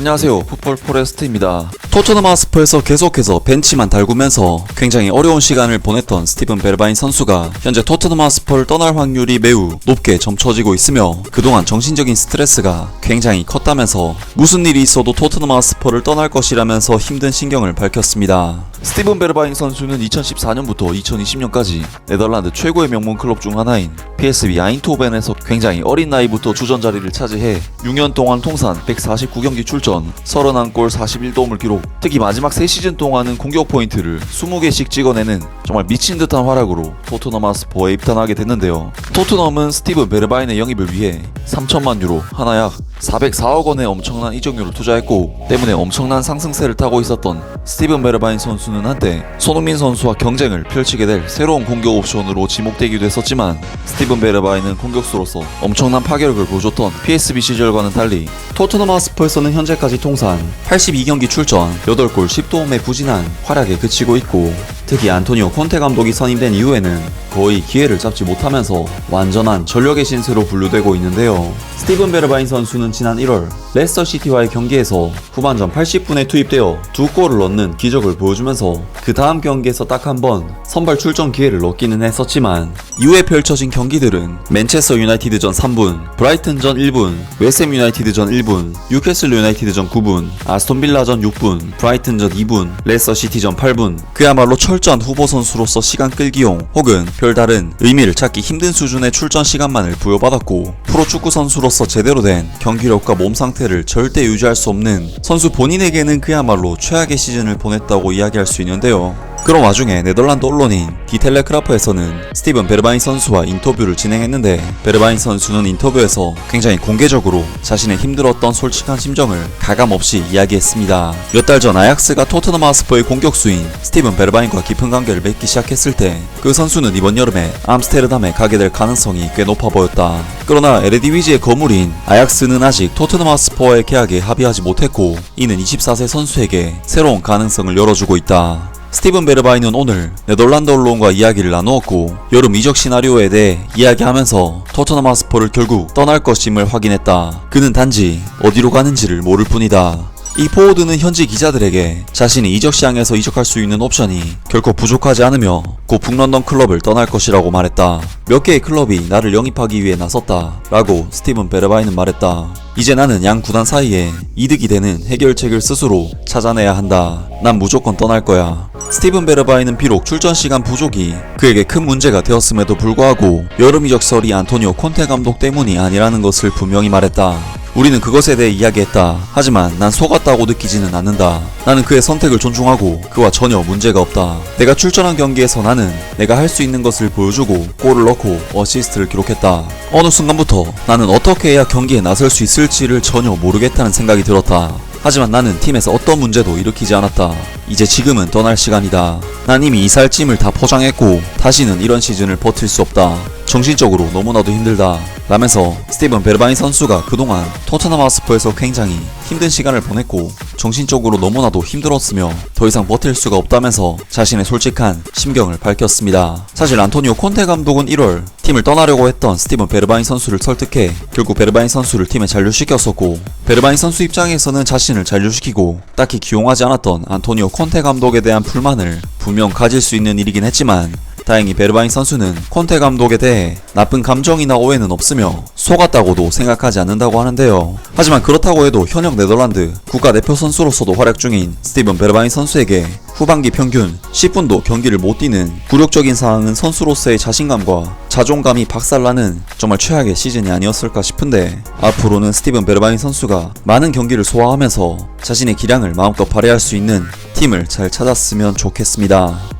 안녕하세요. 풋볼 포레스트입니다. 토트넘 하스퍼에서 계속해서 벤치만 달구면서 굉장히 어려운 시간을 보냈던 스티븐 베르바인 선수가 현재 토트넘 하스퍼를 떠날 확률이 매우 높게 점쳐지고 있으며 그동안 정신적인 스트레스가 굉장히 컸다면서 무슨 일이 있어도 토트넘 하스퍼를 떠날 것이라면서 힘든 신경을 밝혔습니다. 스티븐 베르바인 선수는 2014년부터 2020년까지 네덜란드 최고의 명문 클럽 중 하나인 PSV 아인토벤에서 굉장히 어린 나이부터 주전 자리를 차지해 6년 동안 통산 149경기 출전, 31골 41도움을 기록. 특히 마지막 3시즌 동안은 공격 포인트를 20개씩 찍어내는 정말 미친 듯한 활약으로 토트넘 하스퍼에 입단하게 됐는데요. 토트넘은 스티븐 베르바인의 영입을 위해 3천만 유로, 하나 약 404억 원의 엄청난 이적료를 투자했고 때문에 엄청난 상승세를 타고 있었던 스티븐 베르바인 선수는 한때 손흥민 선수와 경쟁을 펼치게 될 새로운 공격 옵션으로 지목되기도 했었지만 스티븐 베르바인은 공격수로서 엄청난 파괴력을 보여줬던 PSV 시절과는 달리 토트넘 하스퍼에서는 현재까지 통산 82경기 출전 8골 10도움의 부진한 활약에 그치고 있고 특히 안토니오 콘테 감독이 선임된 이후에는 거의 기회를 잡지 못하면서 완전한 전력의 신세로 분류되고 있는데요. 스티븐 베르바인 선수는 지난 1월 레스터 시티와의 경기에서 후반전 80분에 투입되어 두 골을 넣는 기적을 보여주면서 그 다음 경기에서 딱 한 번 선발 출전 기회를 얻기는 했었지만 이후에 펼쳐진 경기들은 맨체스터 유나이티드전 3분, 브라이튼전 1분, 웨스햄 유나이티드전 1분, 뉴캐슬 유나이티드전 9분, 아스톤 빌라전 6분, 브라이튼전 2분, 레스터 시티전 8분 그야말로 철 저한 후보 선수로서 시간 끌기용 혹은 별다른 의미를 찾기 힘든 수준의 출전 시간만을 부여받았고 프로 축구 선수로서 제대로 된 경기력과 몸 상태를 절대 유지할 수 없는 선수 본인에게는 그야말로 최악의 시즌을 보냈다고 이야기할 수 있는데요. 그런 와중에 네덜란드 언론인 디텔레크라프에서는 스티븐 베르바인 선수와 인터뷰를 진행했는데 베르바인 선수는 인터뷰에서 굉장히 공개적으로 자신의 힘들었던 솔직한 심정을 가감없이 이야기했습니다. 몇 달 전 아약스가 토트넘 하스퍼의 공격수인 스티븐 베르바인과 깊은 관계를 맺기 시작했을 때 그 선수는 이번 여름에 암스테르담에 가게 될 가능성이 꽤 높아 보였다. 그러나 에레디위지의 거물인 아약스는 아직 토트넘 하스퍼와의 계약에 합의하지 못했고 이는 24세 선수에게 새로운 가능성을 열어주고 있다. 스티븐 베르바이는 오늘 네덜란드 언론과 이야기를 나누었고 여름 이적 시나리오에 대해 이야기하면서 토트넘 하스퍼를 결국 떠날 것임을 확인했다. 그는 단지 어디로 가는지를 모를 뿐이다. 이 포워드는 현지 기자들에게 자신이 이적 시장에서 이적할 수 있는 옵션이 결코 부족하지 않으며 곧 북런던 클럽을 떠날 것이라고 말했다. 몇 개의 클럽이 나를 영입하기 위해 나섰다. 라고 스티븐 베르바이는 말했다. 이제 나는 양 구단 사이에 이득이 되는 해결책을 스스로 찾아내야 한다. 난 무조건 떠날 거야. 스티븐 베르바이는 비록 출전 시간 부족이 그에게 큰 문제가 되었음에도 불구하고 여름 이적설이 안토니오 콘테 감독 때문이 아니라는 것을 분명히 말했다. 우리는 그것에 대해 이야기했다. 하지만 난 속았다고 느끼지는 않는다. 나는 그의 선택을 존중하고 그와 전혀 문제가 없다. 내가 출전한 경기에서 나는 내가 할 수 있는 것을 보여주고 골을 넣고 어시스트를 기록했다. 어느 순간부터 나는 어떻게 해야 경기에 나설 수 있을지를 전혀 모르겠다는 생각이 들었다. 하지만 나는 팀에서 어떤 문제도 일으키지 않았다. 이제 지금은 떠날 시간이다. 난 이미 이살짐을 다 포장했고 다시는 이런 시즌을 버틸 수 없다. 정신적으로 너무나도 힘들다. 라면서 스티븐 베르바인 선수가 그동안 토트넘 하스퍼에서 굉장히 힘든 시간을 보냈고 정신적으로 너무나도 힘들었으며 더 이상 버틸 수가 없다면서 자신의 솔직한 심경을 밝혔습니다. 사실 안토니오 콘테 감독은 1월 팀을 떠나려고 했던 스티븐 베르바인 선수를 설득해 결국 베르바인 선수를 팀에 잔류시켰었고 베르바인 선수 입장에서는 자신을 잔류시키고 딱히 기용하지 않았던 안토니오 콘테 감독에 대한 불만을 분명 가질 수 있는 일이긴 했지만 다행히 베르바인 선수는 콘테 감독에 대해 나쁜 감정이나 오해는 없으며 속았다고도 생각하지 않는다고 하는데요. 하지만 그렇다고 해도 현역 네덜란드 국가대표 선수로서도 활약 중인 스티븐 베르바인 선수에게 후반기 평균 10분도 경기를 못 뛰는 굴욕적인 상황은 선수로서의 자신감과 자존감이 박살나는 정말 최악의 시즌이 아니었을까 싶은데 앞으로는 스티븐 베르바인 선수가 많은 경기를 소화하면서 자신의 기량을 마음껏 발휘할 수 있는 팀을 잘 찾았으면 좋겠습니다.